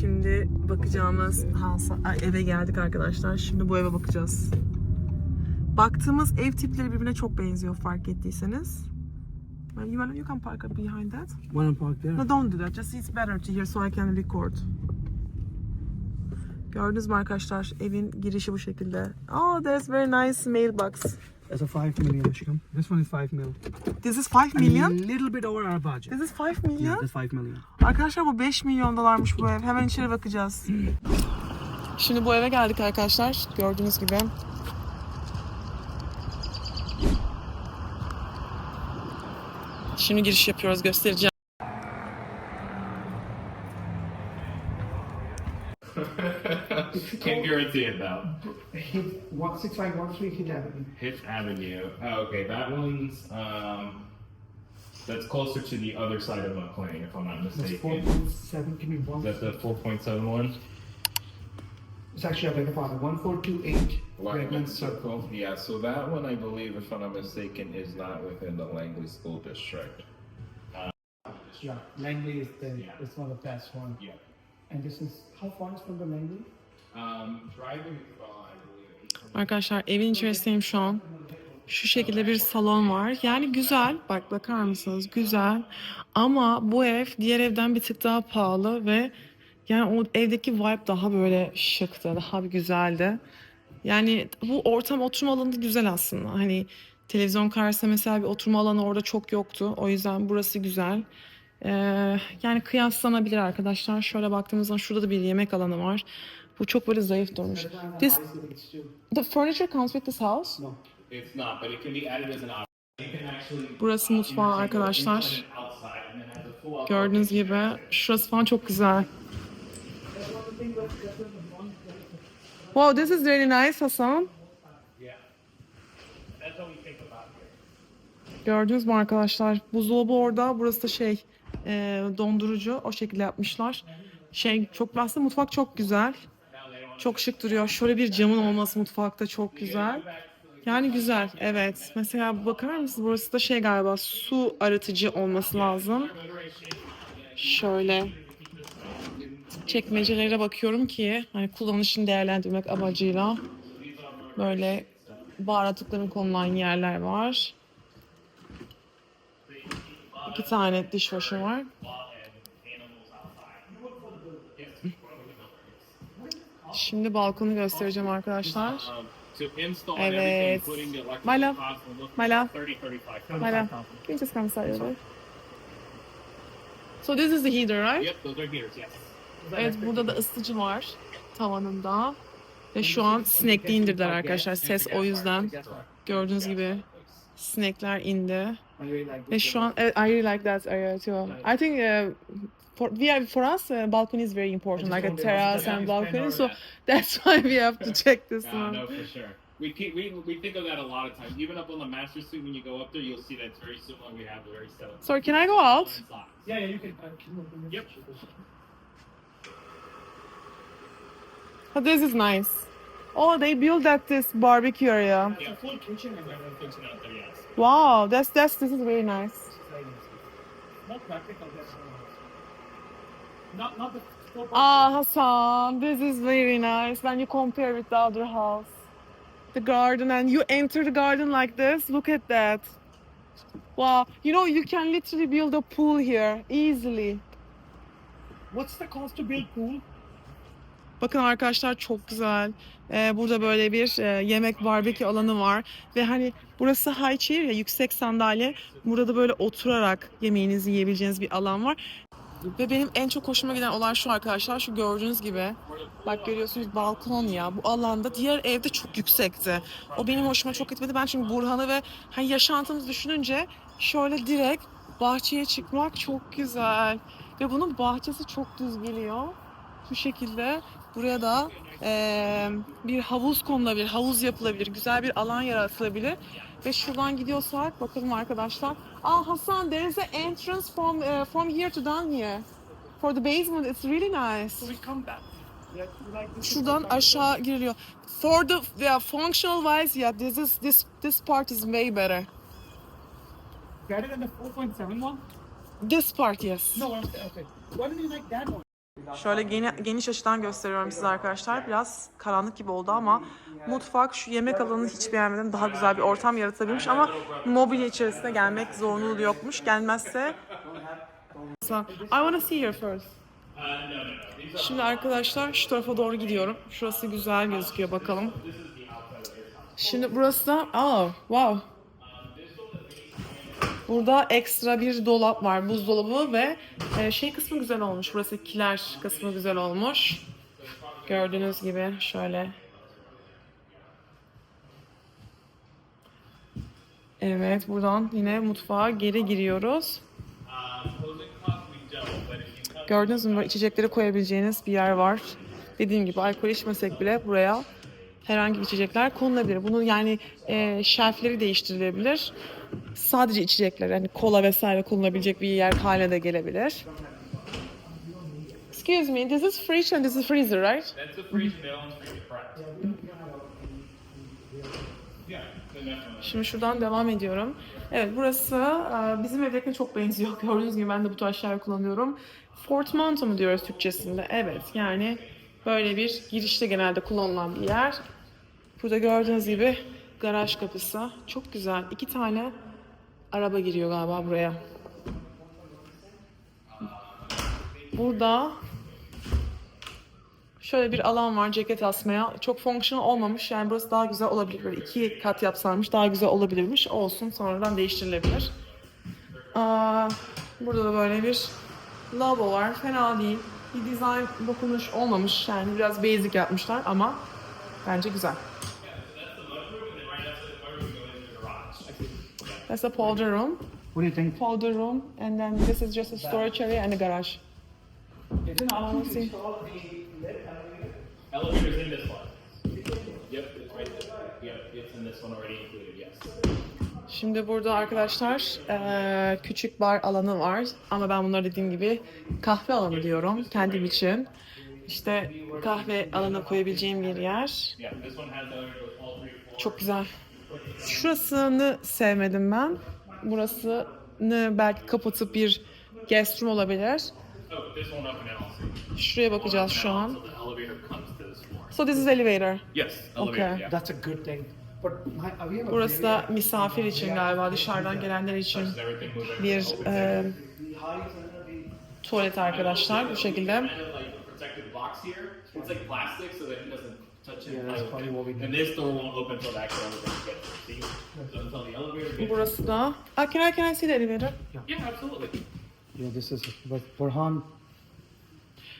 Şimdi bakacağımız Hansa, ay, eve geldik arkadaşlar. Şimdi bu eve bakacağız. Baktığımız ev tipleri birbirine çok benziyor fark ettiyseniz. You, wanna- you can park up behind that. Wanna park there? No, don't do that. Just it's better to hear so I can record. Gördünüz mü arkadaşlar? Evin girişi bu şekilde. Oh, there's very nice mailbox. That's a 5 million, Ashikam. This one is 5 mil. This is 5 million. A little bit over our budget. This is 5 Yeah, million. that's 5 million. Arkadaşlar bu 5 milyon dolarmış bu ev. Hemen içeri bakacağız. Şimdi bu eve geldik arkadaşlar. Gördüğünüz gibi. Şimdi giriş yapıyoruz. Göstereceğim. Can't guarantee it though. Hit 16513 Hit Avenue. Hitch Avenue. Oh, okay, that one's um, that's closer to the other side of McLean, if I'm not That's mistaken. 4.7, give me one. Is that the 4.7 one? It's actually, I beg your 1428 Whiteman Redmond Circle. Circle, yeah, so that one, I believe, if I'm not mistaken, is not within the Langley School District. Yeah, Langley is the, is one of the best one. Yeah. And this is, how far is from the Langley? Arkadaşlar evin içerisindeyim şu an. Şu şekilde bir salon var. Yani güzel. Bak bakar mısınız? Güzel. Ama bu ev diğer evden bir tık daha pahalı ve yani o evdeki vibe daha böyle şıktı. Daha güzeldi. Yani bu ortam oturma alanı güzel aslında. Hani televizyon karşısında mesela bir oturma alanı orada çok yoktu. O yüzden burası güzel. Ee, yani kıyaslanabilir arkadaşlar. Şöyle baktığımızda şurada da bir yemek alanı var. Bu çok böyle zayıf durmuş. This The furniture comes with this house. No. It's not, but it can be added as an option. Burası mutfağı arkadaşlar. Gördüğünüz gibi şurası falan çok güzel. Wow, this is really nice Hasan. That's what we think about here. Gördünüz mü arkadaşlar? Buzdolabı orada. Burası da şey e, dondurucu. O şekilde yapmışlar. Şey çok aslında mutfak çok güzel. Çok şık duruyor. Şöyle bir camın olması mutfakta çok güzel. Yani güzel. Evet. Mesela bakar mısınız? Burası da şey galiba su arıtıcı olması lazım. Şöyle çekmecelere bakıyorum ki hani kullanışını değerlendirmek amacıyla böyle baharatlıkların konulan yerler var. İki tane dishwasher var. Şimdi balkonu göstereceğim arkadaşlar. Evet. My love. My love. at 30, 35. Hala, can you just come inside bit? So this is the heater, right? Yep, those are heaters, yes. Evet burada da ısıtıcı var tavanında. Ve şu an sinekli indirdiler arkadaşlar. Ses o yüzden. Gördüğünüz gibi sinekler indi. Ve şu an I really like that area too. I think uh, for we are, for us uh, balcony is very important, like a terrace and balcony. So that's why we have to check this Yeah, one. no, for sure. We, keep, we we think of that a lot of times. Even up on the master suite, when you go up there, you'll see that it's very similar. We have the very similar. Sorry, can I go out? Yeah, yeah, you can. Uh, can you open this? Yep. Oh, this is nice. Oh, they built that this barbecue area. Yeah, Full kitchen and everything. kitchen out there, yes. Wow, that's that's this is very nice. Not practical, that's all. Not, not the Ah, Hassan, this is very nice when you compare with the other house. The garden, and you enter the garden like this. Look at that. Wow, you know, you can literally build a pool here easily. What's the cost to build pool? Bakın arkadaşlar çok güzel. Ee, burada böyle bir e, yemek barbekü alanı var. Ve hani burası high chair ya yüksek sandalye. Burada böyle oturarak yemeğinizi yiyebileceğiniz bir alan var. Ve benim en çok hoşuma giden olay şu arkadaşlar. Şu gördüğünüz gibi. Bak görüyorsunuz balkon ya. Bu alanda diğer evde çok yüksekti. O benim hoşuma çok gitmedi. Ben çünkü Burhan'ı ve hani yaşantımızı düşününce şöyle direkt bahçeye çıkmak çok güzel. Ve bunun bahçesi çok düz geliyor. Bu şekilde buraya da eee, bir havuz konulabilir, havuz yapılabilir, güzel bir alan yaratılabilir. Ve şuradan gidiyorsak bakalım arkadaşlar. Ah Hasan, there is an entrance from eh, from here to down here. For the basement, it's really nice. We come back. Şuradan aşağı giriliyor. For the yeah, functional wise, yeah, this is this this part is way better. Better than the 4.7 one? This part, yes. No, okay. Why don't you like that one? Şöyle geni- geniş açıdan gösteriyorum size arkadaşlar. Biraz karanlık gibi oldu ama mutfak şu yemek alanını hiç beğenmedim. Daha güzel bir ortam yaratabilmiş ama mobilya içerisine gelmek zorunluluğu yokmuş. Gelmezse I want to see your first. Şimdi arkadaşlar şu tarafa doğru gidiyorum. Şurası güzel gözüküyor bakalım. Şimdi burası da oh wow. Burada ekstra bir dolap var, buzdolabı ve e, şey kısmı güzel olmuş. Burası kiler kısmı güzel olmuş. Gördüğünüz gibi şöyle. Evet, buradan yine mutfağa geri giriyoruz. Gördüğünüz mü içecekleri koyabileceğiniz bir yer var. Dediğim gibi alkol içmesek bile buraya herhangi bir içecekler konulabilir. Bunun yani e, şerfleri değiştirilebilir. Sadece içecekler yani kola vesaire konulabilecek bir yer haline de gelebilir. Excuse me, this is fridge and this is freezer, right? That's a and freeze correct. One. Şimdi şuradan devam ediyorum. Evet burası e, bizim evdekine çok benziyor. Gördüğünüz gibi ben de bu tarz şeyler kullanıyorum. Portmanto mu diyoruz Türkçesinde? Evet yani böyle bir girişte genelde kullanılan bir yer. Burada gördüğünüz gibi garaj kapısı. Çok güzel. İki tane araba giriyor galiba buraya. Burada Şöyle bir alan var ceket asmaya. Çok fonksiyonel olmamış. Yani burası daha güzel olabilir. Böyle iki kat yapsarmış daha güzel olabilirmiş. Olsun sonradan değiştirilebilir. Aa, burada da böyle bir lavabo var. Fena değil. Bir dizayn dokunuş olmamış. Yani biraz basic yapmışlar ama bence güzel. That's a powder room. What do you think? Powder room. And then this is just a storage area and a garage. It's an option the Elevator's in this one. Yep, it's right there. Yep, it's in this one already included. Şimdi burada arkadaşlar eee, küçük bar alanı var ama ben bunlara dediğim gibi kahve alanı diyorum kendim için. İşte kahve alanı koyabileceğim bir yer. Çok güzel. Şurasını sevmedim ben. Burasını belki kapatıp bir guest room olabilir. Şuraya bakacağız şu an. So this floor. So this is elevator. Yes, elevator, Okay. yeah. That's a good thing. Uh, Burası da misafir için galiba dışarıdan gelenler için bir space? tuvalet arkadaşlar bu şekilde. Burası da. Ah, can I can I see the elevator? Yeah, absolutely. Yeah, this is, but Burhan.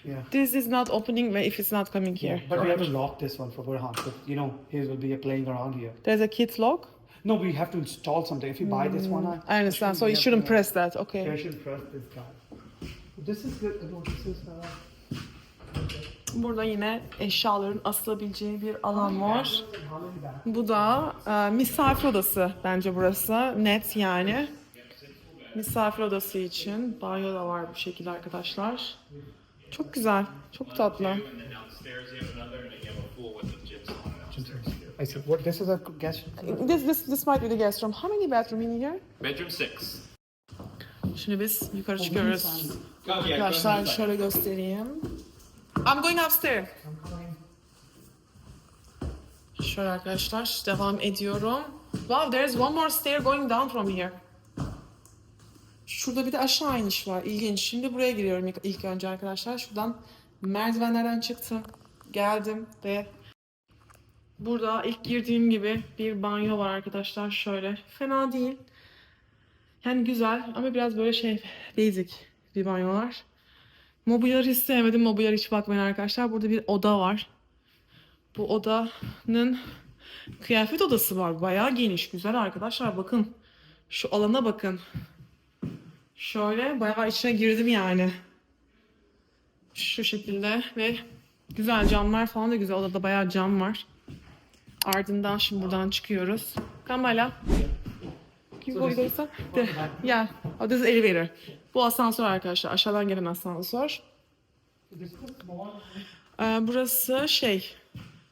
Yeah. This is not opening if it's not coming here. But we have to lock this one for Burhan. But you know, he will be playing around here. There's a kid's lock. No, we have to install something. If you buy this one, I understand. So you shouldn't press that. You Okay. should press this guy. This is good. No, this is. Uh, Burada yine eşyaların asılabileceği bir alan var. Bu da e, misafir odası bence burası. Net yani. Misafir odası için banyo da var bu şekilde arkadaşlar. Çok güzel. Çok tatlı. I said, what? This is a guest. This, this, this might be the guest room. How many bathroom in here? Bedroom six. Şimdi biz yukarı çıkıyoruz. Arkadaşlar şöyle göstereyim. I'm going upstairs. Şöyle arkadaşlar devam ediyorum. Wow, there's one more stair going down from here. Şurada bir de aşağı iniş var. İlginç. Şimdi buraya giriyorum ilk, ilk önce arkadaşlar. Şuradan merdivenlerden çıktım. Geldim ve burada ilk girdiğim gibi bir banyo var arkadaşlar. Şöyle. Fena değil. Yani güzel ama biraz böyle şey basic bir banyo var. Mobilyaları hiç sevmedim. Mobilyalara hiç bakmayın arkadaşlar. Burada bir oda var. Bu odanın kıyafet odası var. Bayağı geniş. Güzel arkadaşlar. Bakın. Şu alana bakın. Şöyle bayağı içine girdim yani. Şu şekilde ve güzel camlar falan da güzel. Odada bayağı cam var. Ardından şimdi buradan çıkıyoruz. Kamala. Side? The- Yeah. Oh, this is elevator. Bu asansör arkadaşlar. Aşağıdan gelen asansör. Ee, burası şey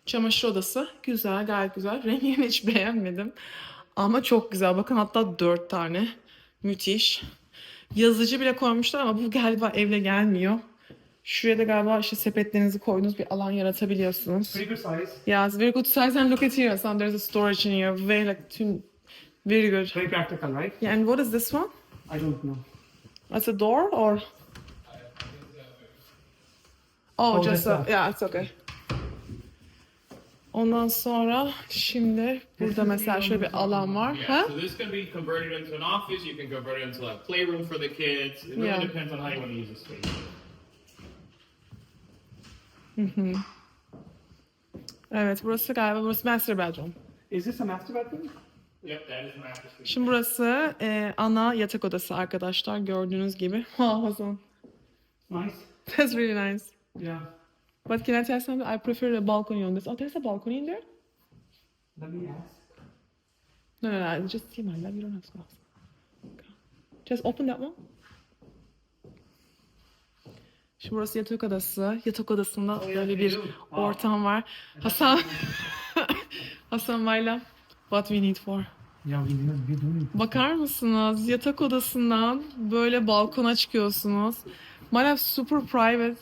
çamaşır odası. Güzel, gayet güzel. Rengini hiç beğenmedim. Ama çok güzel. Bakın hatta dört tane. Müthiş. Yazıcı bile koymuşlar ama bu galiba evle gelmiyor. Şuraya da galiba işte sepetlerinizi koyduğunuz bir alan yaratabiliyorsunuz. Pretty good size. İt's very good size and look at here. So there's a storage in here. Very like too, very good. Very practical, right? Yeah, and what is this one? I don't know. That's a door or? Oh, Oh, just a, yeah, it's okay. Ondan sonra şimdi burada mesela şöyle bir alan var. Yeah, Ha? so this can be converted into an office. You can convert it into a playroom for the kids. It really Yeah. depends on how you want to use the space. Evet, burası galiba burası master bedroom. Is this a master bedroom? Yep, that is my master suite. Şimdi burası e, ana yatak odası arkadaşlar gördüğünüz gibi. Wow, Hasan. Nice. That's really nice. Yeah. But can I tell something? I prefer a balcony on this. Oh, there's a balcony in there? Let me ask. No, no, no. Just see my love. You don't have to ask. Okay. Just open that one. Şimdi burası yatak odası. Yatak odasında böyle bir ortam var. Hasan, Hasan Mayla, what we need for? Need. Bakar mısınız? Yatak odasından böyle balkona çıkıyorsunuz. My love super private.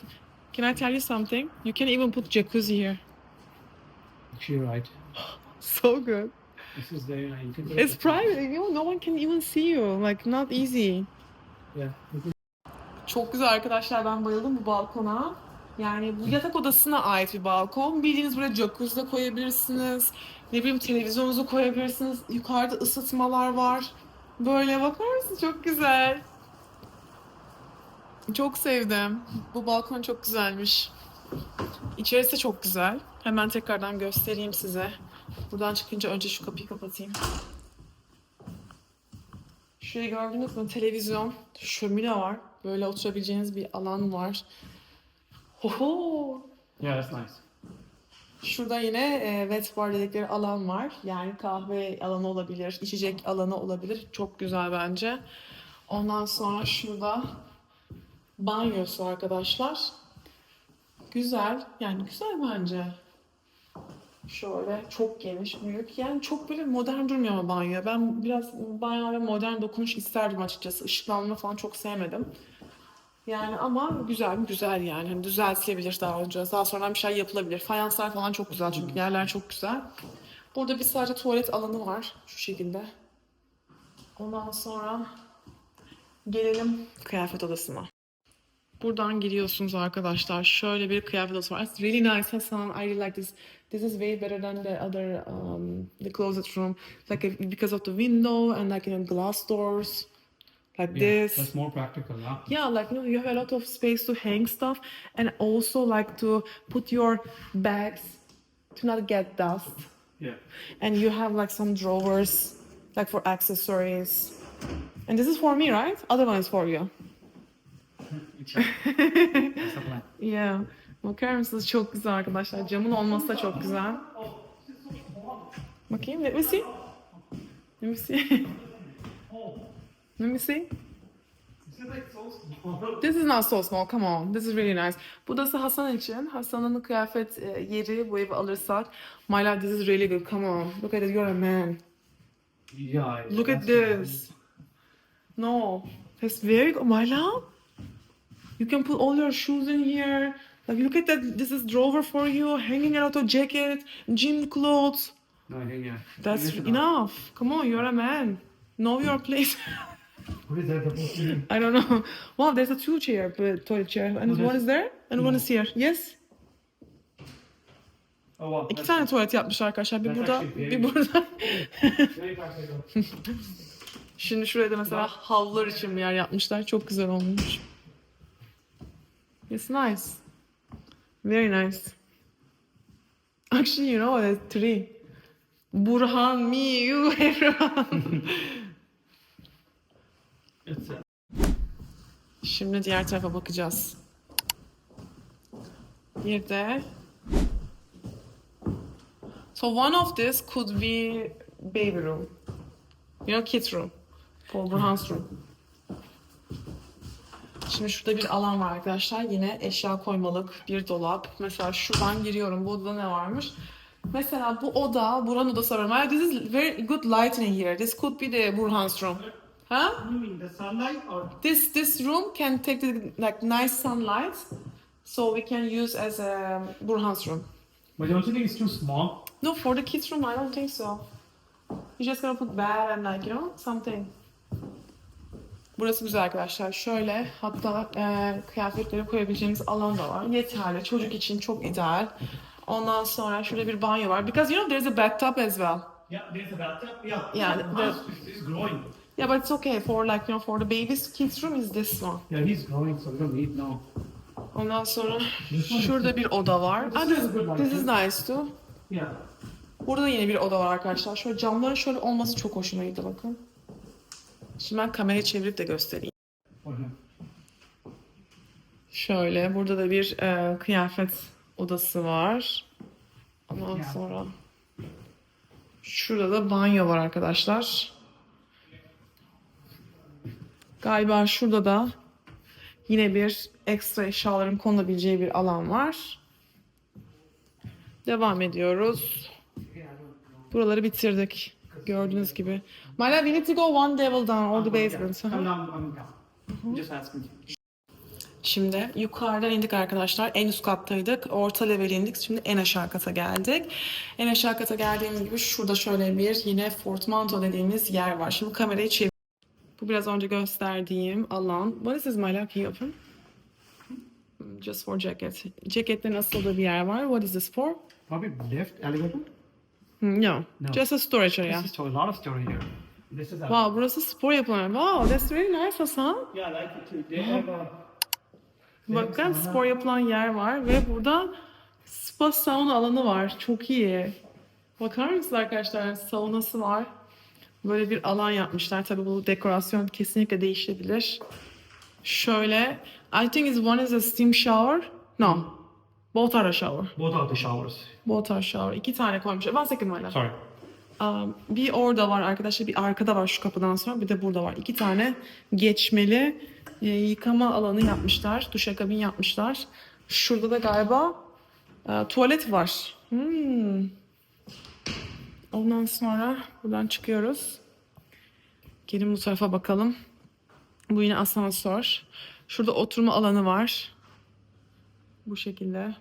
Can I tell you something? You can even put jacuzzi here. You're right. So good. This is very nice. You can It's it- private. You know, no one can even see you. Like not easy. Yeah. Çok güzel arkadaşlar. Ben bayıldım bu balkona. Yani bu yatak odasına ait bir balkon. Bildiğiniz buraya jacuzzi de koyabilirsiniz. Ne bileyim televizyonunuzu koyabilirsiniz. Yukarıda ısıtmalar var. Böyle bakar mısın? Çok güzel. Çok sevdim. Bu balkon çok güzelmiş. İçerisi de çok güzel. Hemen tekrardan göstereyim size. Buradan çıkınca önce şu kapıyı kapatayım. Şurayı gördünüz mü? Televizyon, şömine var. Böyle oturabileceğiniz bir alan var. Hoho! Yeah, that's nice. Şurada yine e, wet bar dedikleri alan var. Yani kahve alanı olabilir, içecek alanı olabilir. Çok güzel bence. Ondan sonra şurada banyosu arkadaşlar. Güzel. Yani güzel bence. Şöyle çok geniş, büyük. Yani çok böyle modern durmuyor ama banyo. Ben biraz banyoya modern dokunuş isterdim açıkçası. Işıklanma falan çok sevmedim. Yani ama güzel mi? Güzel yani. Hani düzeltilebilir daha önce. Daha sonra bir şey yapılabilir. Fayanslar falan çok güzel çünkü yerler çok güzel. Burada bir sadece tuvalet alanı var. Şu şekilde. Ondan sonra gelelim kıyafet odasına. Buradan giriyorsunuz arkadaşlar. Şöyle bir kıyafet odası var. It's really nice Hasan. I really like this. This is way better than the other um, the closet room. Like uh, because of the window and like you know glass doors. Like Yeah, this. that's more practical, huh? Yeah, like you know, you have a lot of space to hang stuff and also like to put your bags to not get dust. Yeah. And you have like some drawers like for accessories. And this is for me, right? Other one is for you. That's the plan. Yeah. Bakar mısınız? Çok güzel arkadaşlar. Camın olması da çok güzel. Bakayım. Let me see. Let me see. Let me see. This is not so small. Come on. This is really nice. Bu da Hasan için. Hasan'ın kıyafet e, yeri bu evi alırsak. My love, this is really good. Come on. Look at it. You're a man. Yeah. Look at that's- this. No. It's very good. My love. You can put all your shoes in here. Like, look at that. This is drawer for you. Hanging out a jacket, gym clothes. No, yeah, yeah. That's enough. enough. Come on, you're a man. Know your place. What is that supposed to be? I don't know. Wow, there's a two chair, but toilet chair, and Oh, one is there, and one is here. Yes. Oh wow. İki tane tuvalet yapmışlar arkadaşlar. Bir burada, bir burada. Şimdi şuraya da mesela havlular için bir yer yapmışlar. Çok güzel olmuş. It's nice. Very nice. Actually, you know, there's three. Burhan, me, you, everyone. It's Şimdi diğer tarafa bakacağız. Bir de So one of this could be baby room. You know, kids room. For Burhan's room. Şimdi şurada bir alan var arkadaşlar. Yine eşya koymalık bir dolap. Mesela şuradan giriyorum. Bu odada ne varmış? Mesela bu oda, Burhan odası var. This is very good lighting in here. This could be the Burhan's room. Huh? you mean the sunlight or This this room can take the like nice sunlight. So we can use as a Burhan's room. But don't you think it's too small? No, for the kids room, I don't think so. You're just gonna put bed and like, you know, something. Burası güzel arkadaşlar. Şöyle hatta e, kıyafetleri koyabileceğimiz alan da var. Yeterli. Çocuk için çok ideal. Ondan sonra şurada bir banyo var. Because you know there's a bathtub as well. Yeah, there's a bathtub. Yeah. Yeah, the house is growing. Yeah, but it's okay for like, you know, for the babies kids room is this one. Yeah, he's growing, so we don't need now. Ondan sonra şurada bir oda var. Ah, this, this is nice too. Yeah. Burada yine bir oda var arkadaşlar. Şöyle camların şöyle olması çok hoşuma gitti bakın. Şimdi ben kamerayı çevirip de göstereyim. Şöyle burada da bir e, kıyafet odası var. Ondan sonra şurada da banyo var arkadaşlar. Galiba şurada da yine bir ekstra eşyaların konulabileceği bir alan var. Devam ediyoruz. Buraları bitirdik. Gördüğünüz gibi. Myla, we need to go one level down or the basement. I'm, I'm, I'm down. Just. Şimdi yukarıdan indik arkadaşlar. En üst kattaydık. Orta level indik. Şimdi en aşağı kata geldik. En aşağı kata geldiğimiz gibi şurada şöyle bir yine Fortmanto dediğimiz yer var. Şimdi kamerayı çevir. Bu biraz önce gösterdiğim alan. What is this my lucky open? Just for jacket. Cekette nasıl da bir yer var. What is this for? Probably left elevator. No. No. Just a storage area. This is a lot of story here. This is a. Wow, burası spor yapılan. Wow, that's really nice Hasan. Yeah, I like it too. They have a. Bakın spor yapılan yer var ve burada spa sauna alanı var. Çok iyi. Bakar mısınız arkadaşlar? Saunası var. Böyle bir alan yapmışlar. Tabii bu dekorasyon kesinlikle değişebilir. Şöyle. I think is one is a steam shower. No. Both are a shower. Both are the showers. Both are shower. İki tane koymuşlar. One second Mayla. Sorry. Um, bir orada var arkadaşlar, bir arkada var şu kapıdan sonra, bir de burada var. İki tane geçmeli e, yıkama alanı yapmışlar, duşakabin yapmışlar. Şurada da galiba e, tuvalet var. Hmm. Ondan sonra buradan çıkıyoruz. Gelin bu tarafa bakalım. Bu yine asansör. Şurada oturma alanı var. Bu şekilde.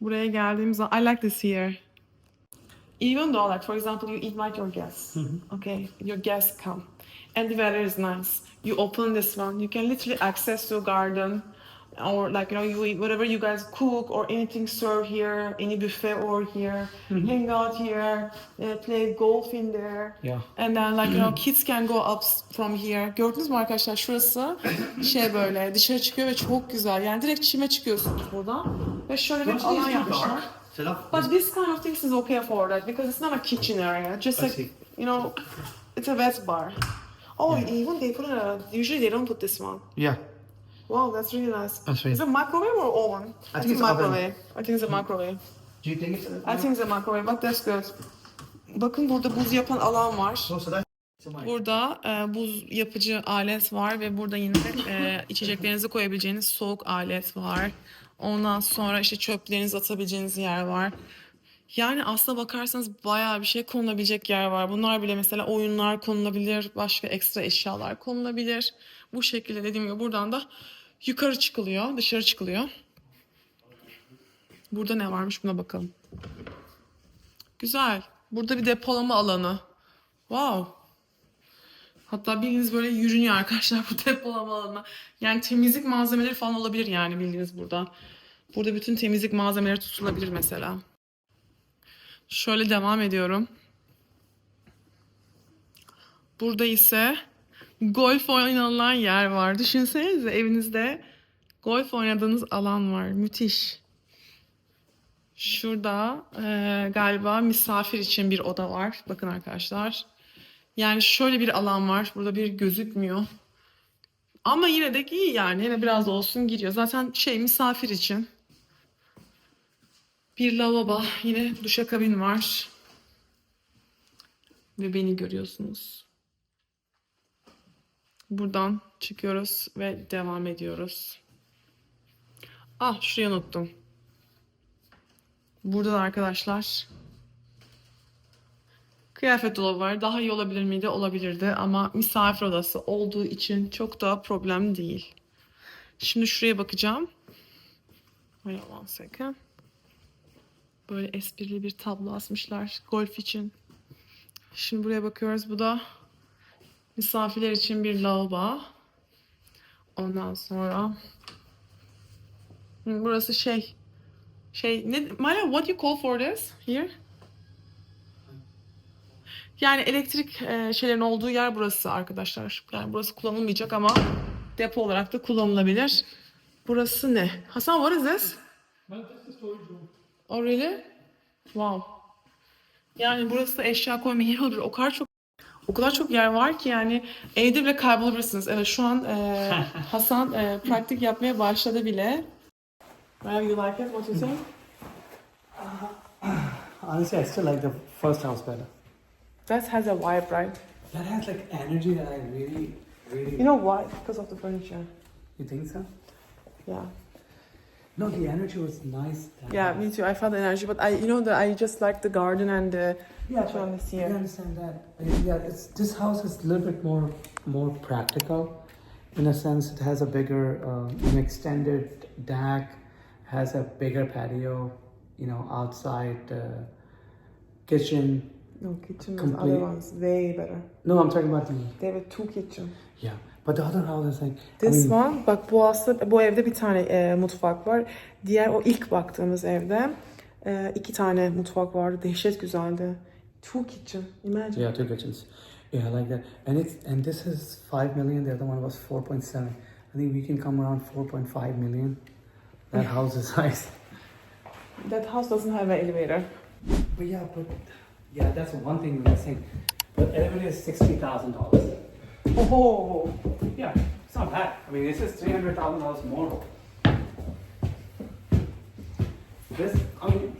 Buraya geldiğimiz zaman I like this here. even though like for example you invite your guests. Okay your guests come. And the weather is nice. You open this one. You can literally access your garden or like you know you eat whatever you guys cook or anything serve here any buffet or here hang out here uh, play golf in there Yeah. and then like you know kids can go up from here gördünüz mü arkadaşlar şurası şey böyle dışarı çıkıyor ve çok güzel yani direkt çime çıkıyorsunuz buradan ve şöyle bir alan yapmışlar But this kind of things is okay for that because it's not a kitchen area. Just like you know, it's a wet bar. Oh, even they put a. Usually they don't put this one. Yeah. Wow, that's really nice. That's Is it microwave or oven? I think it's oven. microwave. I think it's a microwave. Do you think it's? I think it's a microwave, but that's good. Bakın burada buz yapan alan var. Burada e, buz yapıcı alet var ve burada yine e, içeceklerinizi koyabileceğiniz soğuk alet var. Ondan sonra işte çöplerinizi atabileceğiniz yer var. Yani aslına bakarsanız bayağı bir şey konulabilecek yer var. Bunlar bile mesela oyunlar konulabilir, başka ekstra eşyalar konulabilir. Bu şekilde dediğim gibi buradan da yukarı çıkılıyor, dışarı çıkılıyor. Burada ne varmış buna bakalım. Güzel. Burada bir depolama alanı. Wow. Hatta bildiğiniz böyle yürünüyor arkadaşlar bu depolama alanına. Yani temizlik malzemeleri falan olabilir yani bildiğiniz burada. Burada bütün temizlik malzemeleri tutulabilir mesela. Şöyle devam ediyorum. Burada ise golf oynanılan yer var. Düşünsenize evinizde golf oynadığınız alan var. Müthiş. Şurada eee, galiba misafir için bir oda var. Bakın arkadaşlar. Yani şöyle bir alan var. Burada bir gözükmüyor. Ama yine de iyi yani. Yine biraz olsun giriyor. Zaten şey misafir için. Bir lavabo. Yine duşakabin var. Ve beni görüyorsunuz. Buradan çıkıyoruz ve devam ediyoruz. Ah şurayı unuttum. Burada da arkadaşlar Kıyafet dolabı var. Daha iyi olabilir miydi? Olabilirdi ama misafir odası olduğu için çok da problem değil. Şimdi şuraya bakacağım. Wait one second. Böyle esprili bir tablo asmışlar golf için. Şimdi buraya bakıyoruz. Bu da misafirler için bir lavabo. Ondan sonra burası şey şey ne Mala what you call for this here? Yani elektrik e, şeylerin olduğu yer burası arkadaşlar. Yani burası kullanılmayacak ama depo olarak da kullanılabilir. Burası ne? Hasan what is this? Oh really? Wow. Yani burası eşya koyma yeri olur. O kadar çok o kadar çok yer var ki yani evde bile kaybolabilirsiniz. Evet şu an e, Hasan e, pratik yapmaya başladı bile. Well, you like it? What you think? Honestly, I still like the first house better. That has a vibe, right? That has like energy that I really, really. You know why? Because of the furniture. You think so? Yeah. No, the energy was nice. Yeah, me too. I felt the energy, but I, you know, that I just like the garden and the Yeah, but is you here? understand that. Uh, Yeah, it's this house is a little bit more more practical, in a sense. It has a bigger, uh, an extended deck, has a bigger patio, you know, outside uh, kitchen. no kitchen. was other ones way better. No, I'm talking about the They have two kitchen. yeah. But the other house is like I This mean, one, bak bu aslında bu evde bir tane e, mutfak var. Diğer o ilk baktığımız evde e, iki tane mutfak vardı. Dehşet güzeldi. Two kitchen. Imagine. Yeah, two kitchens. Yeah, like that. And it's and this is five million. The other one was four point seven. I think we can come around four point five million. That house is nice. That house doesn't have an elevator. But yeah, but yeah, that's one thing we're missing. But elevator is sixty thousand dollars. Oh. Yeah, it's not bad. I mean, this is three hundred thousand dollars more. This, I mean,